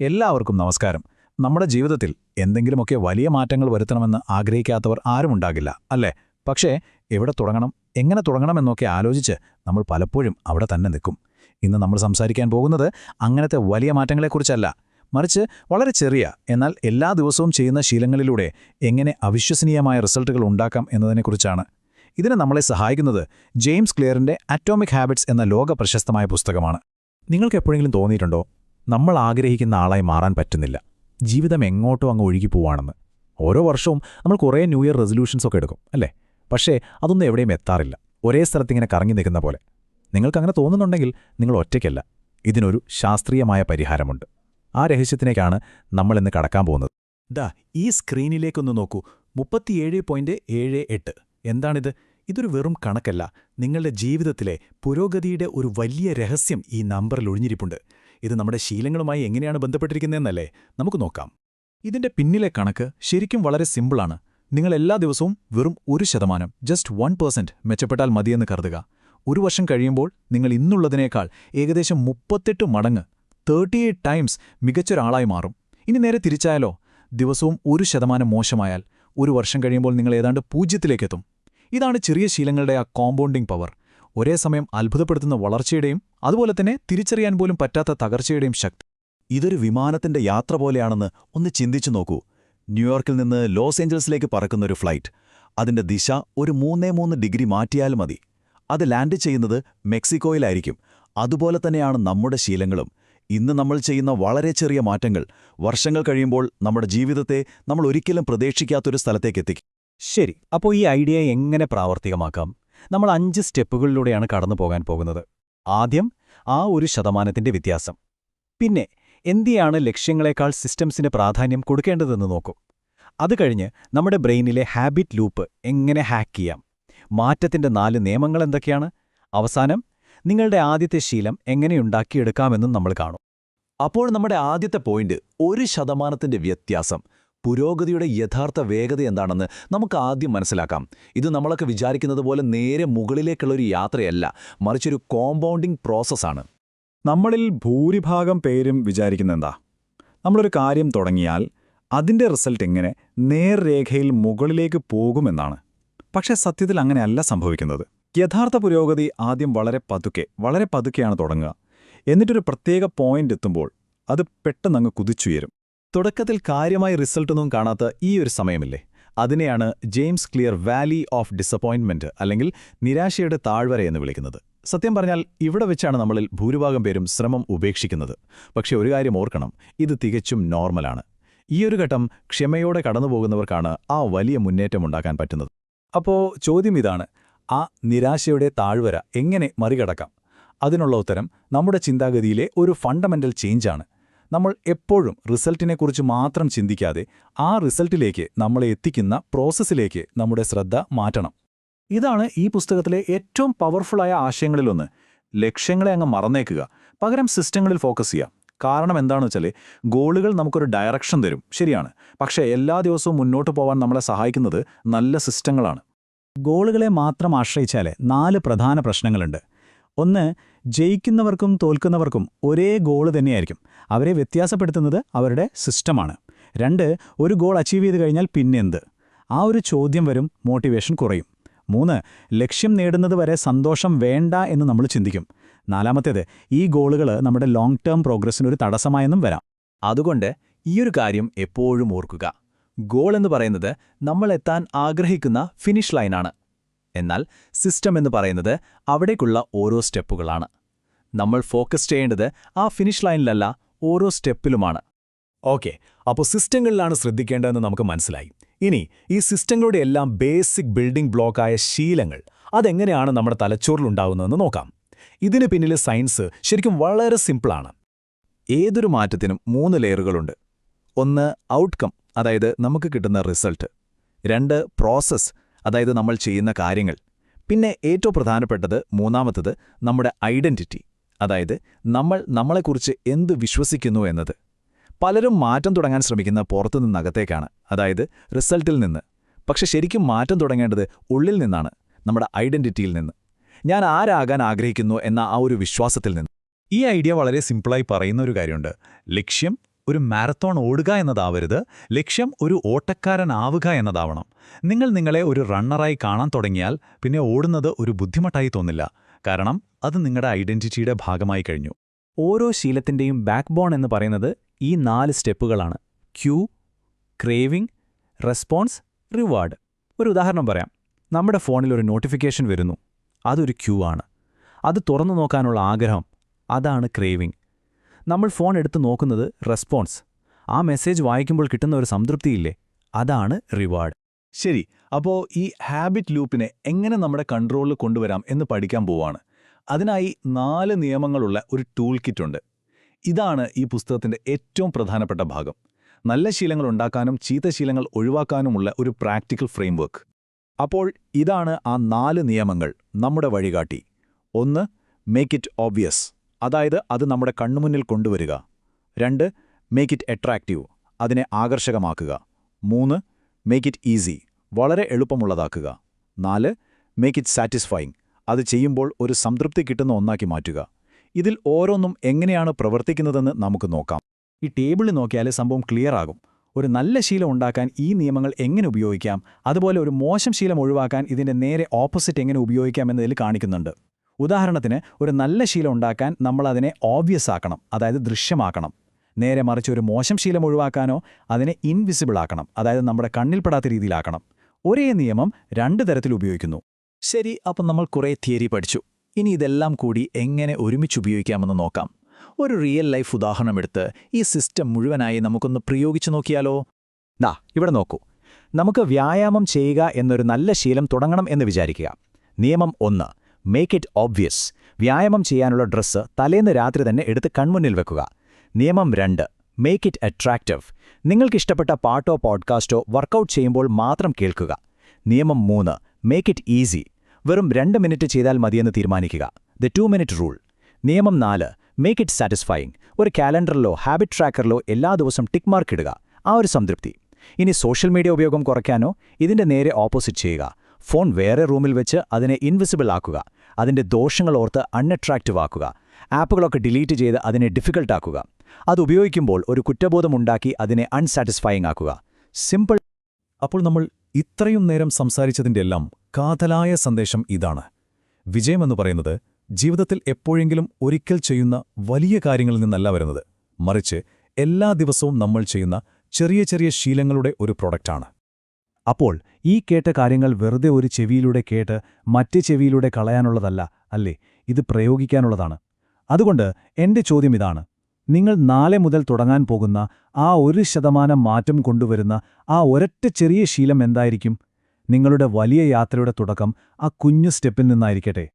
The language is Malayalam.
എല്ലാവർക്കും നമസ്കാരം. നമ്മുടെ ജീവിതത്തിൽ എന്തെങ്കിലുമൊക്കെ വലിയ മാറ്റങ്ങൾ വരുത്തണമെന്ന് ആഗ്രഹിക്കാത്തവർ ആരുമുണ്ടാകില്ല അല്ലേ? പക്ഷേ എവിടെ തുടങ്ങണം എങ്ങനെ തുടങ്ങണമെന്നൊക്കെ ആലോചിച്ച് നമ്മൾ പലപ്പോഴും അവിടെ തന്നെ നിൽക്കും. ഇന്ന് നമ്മൾ സംസാരിക്കാൻ പോകുന്നത് അങ്ങനത്തെ വലിയ മാറ്റങ്ങളെക്കുറിച്ചല്ല. മറിച്ച് വളരെ ചെറിയ എന്നാൽ എല്ലാ ദിവസവും ചെയ്യുന്ന ശീലങ്ങളിലൂടെ എങ്ങനെ അവിശ്വസനീയമായ റിസൾട്ടുകൾ ഉണ്ടാക്കാം എന്നതിനെക്കുറിച്ചാണ്. ഇതിനെ നമ്മളെ സഹായിക്കുന്നത് ജെയിംസ് ക്ലിയറിന്റെ അറ്റോമിക് ഹാബിറ്റ്സ് എന്ന ലോക പ്രശസ്തമായ പുസ്തകമാണ്. നിങ്ങൾക്ക് എപ്പോഴെങ്കിലും തോന്നിയിട്ടുണ്ടോ? നമ്മൾ ആഗ്രഹിക്കുന്ന ആളായി മാറാൻ പറ്റുന്നില്ല. ജീവിതം എങ്ങോട്ടും അങ്ങ് ഒഴുകി പോവാണെന്ന്. ഓരോ വർഷവും നമ്മൾ കുറേ ന്യൂ ഇയർ റെസൊല്യൂഷൻസൊക്കെ എടുക്കും അല്ലേ? പക്ഷേ അതൊന്നും എവിടെയും എത്താറില്ല. ഒരേ സ്ഥലത്ത് ഇങ്ങനെ കറങ്ങി നിൽക്കുന്ന പോലെ. നിങ്ങൾക്ക് അങ്ങനെ തോന്നുന്നുണ്ടെങ്കിൽ നിങ്ങൾ ഒറ്റയ്ക്കല്ല. ഇതിനൊരു ശാസ്ത്രീയമായ പരിഹാരമുണ്ട്. ആ രഹസ്യത്തിലേക്കാണ് നമ്മളിന്ന് കടക്കാൻ പോകുന്നത്. ദാ ഈ സ്ക്രീനിലേക്കൊന്ന് നോക്കൂ. മുപ്പത്തിയേഴ് പോയിന്റ് ഏഴ് എട്ട്. എന്താണിത്? ഇതൊരു വെറും കണക്കല്ല. നിങ്ങളുടെ ജീവിതത്തിലെ പുരോഗതിയുടെ ഒരു വലിയ രഹസ്യം ഈ നമ്പറിൽ ഒഴിഞ്ഞിരിപ്പുണ്ട്. ഇത് നമ്മുടെ ശീലങ്ങളുമായി എങ്ങനെയാണ് ബന്ധപ്പെട്ടിരിക്കുന്നതെന്നല്ലേ നമുക്ക് നോക്കാം. ഇതിന്റെ പിന്നിലെ കണക്ക് ശരിക്കും വളരെ സിമ്പിളാണ്. നിങ്ങൾ എല്ലാ ദിവസവും വെറും ഒരു ശതമാനം ജസ്റ്റ് വൺ പേഴ്സന്റ് മെച്ചപ്പെട്ടാൽ മതിയെന്ന് കരുതുക. ഒരു വർഷം കഴിയുമ്പോൾ നിങ്ങൾ ഇന്നുള്ളതിനേക്കാൾ ഏകദേശം മുപ്പത്തെട്ട് മടങ്ങ് തേർട്ടി ടൈംസ് മികച്ചൊരാളായി മാറും. ഇനി നേരെ തിരിച്ചായാലോ? ദിവസവും ഒരു ശതമാനം മോശമായാൽ ഒരു വർഷം കഴിയുമ്പോൾ നിങ്ങൾ ഏതാണ്ട് പൂജ്യത്തിലേക്കെത്തും. ഇതാണ് ചെറിയ ശീലങ്ങളുടെ ആ കോമ്പൗണ്ടിംഗ് പവർ ഒരേ സമയം അത്ഭുതപ്പെടുത്തുന്ന വളർച്ചയുടെയും അതുപോലെ തന്നെ തിരിച്ചറിയാൻ പോലും പറ്റാത്ത തകർച്ചയുടെയും ശക്തി. ഇതൊരു വിമാനത്തിന്റെ യാത്ര പോലെയാണെന്ന് ഒന്ന് ചിന്തിച്ചു നോക്കൂ. ന്യൂയോർക്കിൽ നിന്ന് ലോസ് ഏഞ്ചൽസിലേക്ക് പറക്കുന്ന ഒരു ഫ്ലൈറ്റ്. അതിന്റെ ദിശ ഒരു മൂന്നേ മൂന്ന് ഡിഗ്രി മാറ്റിയാൽ മതി. അത് ലാൻഡ് ചെയ്യുന്നത് മെക്സിക്കോയിലായിരിക്കും. അതുപോലെ തന്നെയാണ് നമ്മുടെ ശീലങ്ങളും. ഇന്ന് നമ്മൾ ചെയ്യുന്ന വളരെ ചെറിയ മാറ്റങ്ങൾ വർഷങ്ങൾ കഴിയുമ്പോൾ നമ്മുടെ ജീവിതത്തെ നമ്മൾ ഒരിക്കലും പ്രതീക്ഷിക്കാത്തൊരു സ്ഥലത്തേക്കെത്തിക്കും ശരി അപ്പോൾ ഈ ഐഡിയ എങ്ങനെ പ്രാവർത്തികമാക്കാം? നമ്മൾ അഞ്ച് സ്റ്റെപ്പുകളിലൂടെയാണ് കടന്നു പോകാൻ പോകുന്നത്. ആദ്യം ആ ഒരു ശതമാനത്തിന്റെ വ്യത്യാസം. പിന്നെ എന്തിയാണ് ലക്ഷ്യങ്ങളെക്കാൾ സിസ്റ്റംസിന് പ്രാധാന്യം കൊടുക്കേണ്ടതെന്ന് നോക്കും. അത് കഴിഞ്ഞ് നമ്മുടെ ബ്രെയിനിലെ ഹാബിറ്റ് ലൂപ്പ് എങ്ങനെ ഹാക്ക് ചെയ്യാം? മാറ്റത്തിന്റെ നാല് നിയമങ്ങൾ എന്തൊക്കെയാണ്? അവസാനം നിങ്ങളുടെ ആദ്യത്തെ ശീലം എങ്ങനെയുണ്ടാക്കിയെടുക്കാമെന്നും നമ്മൾ കാണും. അപ്പോൾ നമ്മുടെ ആദ്യത്തെ പോയിന്റ് ഒരു ശതമാനത്തിന്റെ വ്യത്യാസം. പുരോഗതിയുടെ യഥാർത്ഥ വേഗത എന്താണെന്ന് നമുക്ക് ആദ്യം മനസ്സിലാക്കാം. ഇത് നമ്മളൊക്കെ വിചാരിക്കുന്നത് പോലെ നേരെ മുകളിലേക്കുള്ള ഒരു യാത്രയല്ല മറിച്ചൊരു കോമ്പൗണ്ടിംഗ് പ്രോസസ്സാണ് നമ്മളിൽ ഭൂരിഭാഗം പേരും വിചാരിക്കുന്നെന്താ നമ്മളൊരു കാര്യം തുടങ്ങിയാൽ അതിന്റെ റിസൾട്ട് എങ്ങനെ നേർരേഖയിൽ മുകളിലേക്ക് പോകുമെന്നാണ്. പക്ഷേ സത്യത്തിൽ അങ്ങനെയല്ല സംഭവിക്കുന്നത്. യഥാർത്ഥ പുരോഗതി ആദ്യം വളരെ പതുക്കെ വളരെ പതുക്കെയാണ് തുടങ്ങുക. എന്നിട്ടൊരു പ്രത്യേക പോയിന്റ് എത്തുമ്പോൾ അത് പെട്ടെന്നങ്ങ് കുതിച്ചുയരും. തുടക്കത്തിൽ കാര്യമായി റിസൾട്ടൊന്നും കാണാത്ത ഈ ഒരു സമയമില്ലേ? അതിനെയാണ് James Clear valley of disappointment അല്ലെങ്കിൽ നിരാശയുടെ താഴ്വര എന്ന് വിളിക്കുന്നത്. സത്യം പറഞ്ഞാൽ ഇവിടെ വെച്ചാണ് നമ്മളിൽ ഭൂരിഭാഗം പേരും ശ്രമം ഉപേക്ഷിക്കുന്നത്. പക്ഷേ ഒരു കാര്യം ഓർക്കണം ഇത് തികച്ചും നോർമലാണ്. ഒരു ഘട്ടം ക്ഷമയോടെ കടന്നുപോകുന്നവർക്കാണ് ആ വലിയ മുന്നേറ്റം ഉണ്ടാക്കാൻ പറ്റുന്നത്. അപ്പോൾ ചോദ്യം ഇതാണ് ആ നിരാശയുടെ താഴ്വര എങ്ങനെ മറികടക്കാം? അതിനുള്ള ഉത്തരം നമ്മുടെ ചിന്താഗതിയിലെ ഒരു ഫണ്ടമെന്റൽ ചേഞ്ചാണ്. നമ്മൾ എപ്പോഴും റിസൾട്ടിനെക്കുറിച്ച് മാത്രം ചിന്തിക്കാതെ ആ റിസൾട്ടിലേക്ക് നമ്മളെ എത്തിക്കുന്ന പ്രോസസ്സിലേക്ക് നമ്മുടെ ശ്രദ്ധ മാറ്റണം. ഇതാണ് ഈ പുസ്തകത്തിലെ ഏറ്റവും പവർഫുള്ളായ ആശയങ്ങളിലൊന്ന്. ലക്ഷ്യങ്ങളെ അങ്ങ് മറന്നേക്കുക. പകരം സിസ്റ്റങ്ങളിൽ ഫോക്കസ് ചെയ്യുക. കാരണം എന്താണെന്ന് വെച്ചാൽ ഗോളുകൾ നമുക്കൊരു ഡയറക്ഷൻ തരും. ശരിയാണ്. പക്ഷേ എല്ലാ ദിവസവും മുന്നോട്ട് പോകാൻ നമ്മളെ സഹായിക്കുന്നത് നല്ല സിസ്റ്റങ്ങളാണ്. ഗോളുകളെ മാത്രം ആശ്രയിച്ചാൽ നാല് പ്രധാന പ്രശ്നങ്ങളുണ്ട്. ഒന്ന് ജയിക്കുന്നവർക്കും തോൽക്കുന്നവർക്കും ഒരേ ഗോൾ തന്നെയായിരിക്കും. അവരെ വ്യത്യാസപ്പെടുത്തുന്നത് അവരുടെ സിസ്റ്റമാണ് രണ്ട് ഒരു ഗോൾ അച്ചീവ് ചെയ്ത് കഴിഞ്ഞാൽ പിന്നെന്ത്? ആ ഒരു ചോദ്യം വരും മോട്ടിവേഷൻ കുറയും. മൂന്ന് ലക്ഷ്യം നേടുന്നത് വരെ സന്തോഷം വേണ്ട എന്ന് നമ്മൾ ചിന്തിക്കും. നാലാമത്തേത് ഈ ഗോളുകൾ നമ്മുടെ ലോങ് ടേം പ്രോഗ്രസ്സിനൊരു തടസ്സമായെന്നും വരാം. അതുകൊണ്ട് ഈയൊരു കാര്യം എപ്പോഴും ഓർക്കുക. ഗോൾ എന്ന് പറയുന്നത് നമ്മൾ എത്താൻ ആഗ്രഹിക്കുന്ന ഫിനിഷ് ലൈനാണ് എന്നാൽ സിസ്റ്റം എന്ന് പറയുന്നത് അവിടേക്കുള്ള ഓരോ സ്റ്റെപ്പുകളാണ്. നമ്മൾ ഫോക്കസ് ചെയ്യേണ്ടത് ആ ഫിനിഷ് ലൈനിലല്ല ഓരോ സ്റ്റെപ്പിലുമാണ്. ഓക്കെ അപ്പോൾ സിസ്റ്റങ്ങളിലാണ് ശ്രദ്ധിക്കേണ്ടതെന്ന് നമുക്ക് മനസ്സിലായി. ഇനി ഈ സിസ്റ്റങ്ങളുടെ എല്ലാം ബേസിക് ബിൽഡിംഗ് ബ്ലോക്കായ ശീലങ്ങൾ അതെങ്ങനെയാണ് നമ്മുടെ തലച്ചോറിലുണ്ടാകുന്നതെന്ന് നോക്കാം. ഇതിന് പിന്നിലെ സയൻസ് ശരിക്കും വളരെ സിമ്പിളാണ് ഏതൊരു മാറ്റത്തിനും മൂന്ന് ലെയറുകളുണ്ട് ഒന്ന് ഔട്ട്കം അതായത് നമുക്ക് കിട്ടുന്ന റിസൾട്ട് രണ്ട് പ്രോസസ്സ് അതായത് നമ്മൾ ചെയ്യുന്ന കാര്യങ്ങൾ. പിന്നെ ഏറ്റവും പ്രധാനപ്പെട്ടത് മൂന്നാമത്തത് നമ്മുടെ ഐഡന്റിറ്റി അതായത് നമ്മൾ നമ്മളെക്കുറിച്ച് എന്ത് വിശ്വസിക്കുന്നു എന്നത്. പലരും മാറ്റം തുടങ്ങാൻ ശ്രമിക്കുന്ന പുറത്തുനിന്നകത്തേക്കാണ് അതായത് റിസൾട്ടിൽ നിന്ന്. പക്ഷെ ശരിക്കും മാറ്റം തുടങ്ങേണ്ടത് ഉള്ളിൽ നിന്നാണ് നമ്മുടെ ഐഡന്റിറ്റിയിൽ നിന്ന്. ഞാൻ ആരാകാൻ ആഗ്രഹിക്കുന്നു എന്ന ആ ഒരു വിശ്വാസത്തിൽ നിന്ന്. ഈ ഐഡിയ വളരെ സിമ്പിളായി പറയുന്ന ഒരു കാര്യമുണ്ട്. ലക്ഷ്യം ഒരു മാരത്തോൺ ഓടുക എന്നതാവരുത്. ലക്ഷ്യം ഒരു ഓട്ടക്കാരനാവുക എന്നതാവണം. നിങ്ങൾ നിങ്ങളെ ഒരു റണ്ണറായി കാണാൻ തുടങ്ങിയാൽ പിന്നെ ഓടുന്നത് ഒരു ബുദ്ധിമുട്ടായി തോന്നില്ല. കാരണം അത് നിങ്ങളുടെ ഐഡന്റിറ്റിയുടെ ഭാഗമായി കഴിഞ്ഞു. ഓരോ ശീലത്തിന്റെയും ബാക്ക് ബോൺ എന്ന് പറയുന്നത് ഈ നാല് സ്റ്റെപ്പുകളാണ്. Cue craving response reward. ഒരു ഉദാഹരണം പറയാം. നമ്മുടെ ഫോണിൽ ഒരു നോട്ടിഫിക്കേഷൻ വരുന്നു. അതൊരു ക്യൂ ആണ്. അത് തുറന്നു നോക്കാനുള്ള ആഗ്രഹം. അതാണ് ക്രേവിംഗ്. നമ്മൾ ഫോൺ എടുത്ത് നോക്കുന്നത് റെസ്പോൺസ്. ആ മെസ്സേജ് വായിക്കുമ്പോൾ കിട്ടുന്ന ഒരു സംതൃപ്തിയില്ലേ? അതാണ് റിവാർഡ്. ശരി അപ്പോൾ ഈ ഹാബിറ്റ് ലൂപ്പിനെ എങ്ങനെ നമ്മുടെ കൺട്രോളിൽ കൊണ്ടുവരാം എന്ന് പഠിക്കാൻ പോവാണ്. അതിനായി നാല് നിയമങ്ങളുള്ള ഒരു ടൂൾ കിറ്റുണ്ട് ഇതാണ് ഈ പുസ്തകത്തിന്റെ ഏറ്റവും പ്രധാനപ്പെട്ട ഭാഗം. നല്ല ശീലങ്ങൾ ഉണ്ടാക്കാനും ചീത്ത ശീലങ്ങൾ ഒഴിവാക്കാനുമുള്ള ഒരു പ്രാക്ടിക്കൽ ഫ്രെയിംവർക്ക്. അപ്പോൾ ഇതാണ് ആ നാല് നിയമങ്ങൾ നമ്മുടെ വഴികാട്ടി. ഒന്ന് മേക്ക് ഇറ്റ് ഓബ്വിയസ് അതായത് അത് നമ്മുടെ കണ്ണുമുന്നിൽ കൊണ്ടുവരിക. രണ്ട് മേക്ക് ഇറ്റ് അട്രാക്റ്റീവ് അതിനെ ആകർഷകമാക്കുക. മൂന്ന് മേക്ക് ഇറ്റ് ഈസി വളരെ എളുപ്പമുള്ളതാക്കുക. നാല് മേക്ക് ഇറ്റ് സാറ്റിസ്ഫൈങ് അത് ചെയ്യുമ്പോൾ ഒരു സംതൃപ്തി കിട്ടുന്ന ഒന്നാക്കി മാറ്റുക. ഇതിൽ ഓരോന്നും എങ്ങനെയാണ് പ്രവർത്തിക്കുന്നതെന്ന് നമുക്ക് നോക്കാം. ഈ ടേബിളിൽ നോക്കിയാൽ സംഭവം ക്ലിയർ ആകും. ഒരു നല്ല ശീലം ഉണ്ടാക്കാൻ ഈ നിയമങ്ങൾ എങ്ങനെ ഉപയോഗിക്കാം? അതുപോലെ ഒരു മോശം ശീലം ഒഴിവാക്കാൻ ഇതിന്റെ നേരെ ഓപ്പോസിറ്റ് എങ്ങനെ ഉപയോഗിക്കാം എന്നതിൽ കാണിക്കുന്നുണ്ട്. ഉദാഹരണത്തിന് ഒരു നല്ല ശീലം ഉണ്ടാക്കാൻ നമ്മൾ അതിനെ ഓബ്വിയസ് ആക്കണം അതായത് ദൃശ്യമാക്കണം. നേരെ മറിച്ച് ഒരു മോശം ശീലം ഒഴിവാക്കാനോ അതിനെ ഇൻവിസിബിൾ ആക്കണം അതായത് നമ്മുടെ കണ്ണിൽപ്പെടാത്ത രീതിയിലാക്കണം. ഒരേ നിയമം രണ്ട് തരത്തിൽ ഉപയോഗിക്കുന്നു. ശരി അപ്പം നമ്മൾ കുറേ തിയറി പഠിച്ചു. ഇനി ഇതെല്ലാം കൂടി എങ്ങനെ ഒരുമിച്ച് ഉപയോഗിക്കാമെന്ന് നോക്കാം. ഒരു റിയൽ ലൈഫ് ഉദാഹരണമെടുത്ത് ഈ സിസ്റ്റം മുഴുവനായി നമുക്കൊന്ന് പ്രയോഗിച്ചു നോക്കിയാലോ? ദാ ഇവിടെ നോക്കൂ. നമുക്ക് വ്യായാമം ചെയ്യുക എന്നൊരു നല്ല ശീലം തുടങ്ങണം എന്ന് വിചാരിക്കുക. നിയമം ഒന്ന് മേക്ക് ഇറ്റ് ഓബ്വിയസ് വ്യായാമം ചെയ്യാനുള്ള ഡ്രസ്സ് തലേന്ന് രാത്രി തന്നെ എടുത്ത് കൺമുന്നിൽ വെക്കുക. നിയമം രണ്ട്. മേക്ക് ഇറ്റ് അട്രാക്റ്റീവ് നിങ്ങൾക്കിഷ്ടപ്പെട്ട പാട്ടോ പോഡ്കാസ്റ്റോ വർക്കൗട്ട് ചെയ്യുമ്പോൾ മാത്രം കേൾക്കുക. നിയമം മൂന്ന്. മേക്ക് ഇറ്റ് ഈസി വെറും രണ്ട് മിനിറ്റ് ചെയ്താൽ മതിയെന്ന് തീരുമാനിക്കുക. ദ ടു മിനിറ്റ് റൂൾ നിയമം നാല്. മേക്ക് ഇറ്റ് സാറ്റിസ്ഫൈയിങ് ഒരു കാലണ്ടറിലോ ഹാബിറ്റ് ട്രാക്കറിലോ എല്ലാ ദിവസം ടിക്ക് മാർക്ക് ഇടുക. ആ ഒരു സംതൃപ്തി. ഇനി സോഷ്യൽ മീഡിയ ഉപയോഗം കുറയ്ക്കാനോ ഇതിന്റെ നേരെ ഓപ്പോസിറ്റ് ചെയ്യുക. ഫോൺ വേറെ റൂമിൽ വെച്ച് അതിനെ ഇൻവിസിബിൾ ആക്കുക. അതിന്റെ ദോഷങ്ങൾ ഓർത്ത് അൺഅട്രാക്റ്റീവ് ആക്കുക. ആപ്പുകളൊക്കെ ഡിലീറ്റ് ചെയ്ത് അതിനെ ഡിഫിക്കൾട്ട് ആക്കുക. അത് ഉപയോഗിക്കുമ്പോൾ ഒരു കുറ്റബോധമുണ്ടാക്കി അതിനെ അൺസാറ്റിസ്ഫൈയിങ് ആക്കുക. സിമ്പിൾ അപ്പോൾ നമ്മൾ ഇത്രയും നേരം സംസാരിച്ചതിന്റെ എല്ലാം കാതലായ സന്ദേശം ഇതാണ്. വിജയമെന്ന് പറയുന്നത് ജീവിതത്തിൽ എപ്പോഴെങ്കിലും ഒരിക്കൽ ചെയ്യുന്ന വലിയ കാര്യങ്ങളിൽ നിന്നല്ല വരുന്നത്. മറിച്ച് എല്ലാ ദിവസവും നമ്മൾ ചെയ്യുന്ന ചെറിയ ചെറിയ ശീലങ്ങളുടെ ഒരു പ്രൊഡക്റ്റാണ് അപ്പോൾ ഈ കേട്ട കാര്യങ്ങൾ വെറുതെ ഒരു ചെവിയിലൂടെ കേട്ട് മറ്റ് ചെവിയിലൂടെ കളയാനുള്ളതല്ല അല്ലേ? ഇത് പ്രയോഗിക്കാനുള്ളതാണ്. അതുകൊണ്ട് എന്റെ ചോദ്യം ഇതാണ്. നിങ്ങൾ നാളെ മുതൽ തുടങ്ങാൻ പോകുന്ന ആ ഒരു ശതമാനം മാറ്റം കൊണ്ടുവരുന്ന ആ ഒരൊറ്റ ചെറിയ ശീലം എന്തായിരിക്കും? നിങ്ങളുടെ വലിയ യാത്രയുടെ തുടക്കം ആ കുഞ്ഞു സ്റ്റെപ്പിൽ നിന്നായിരിക്കട്ടെ.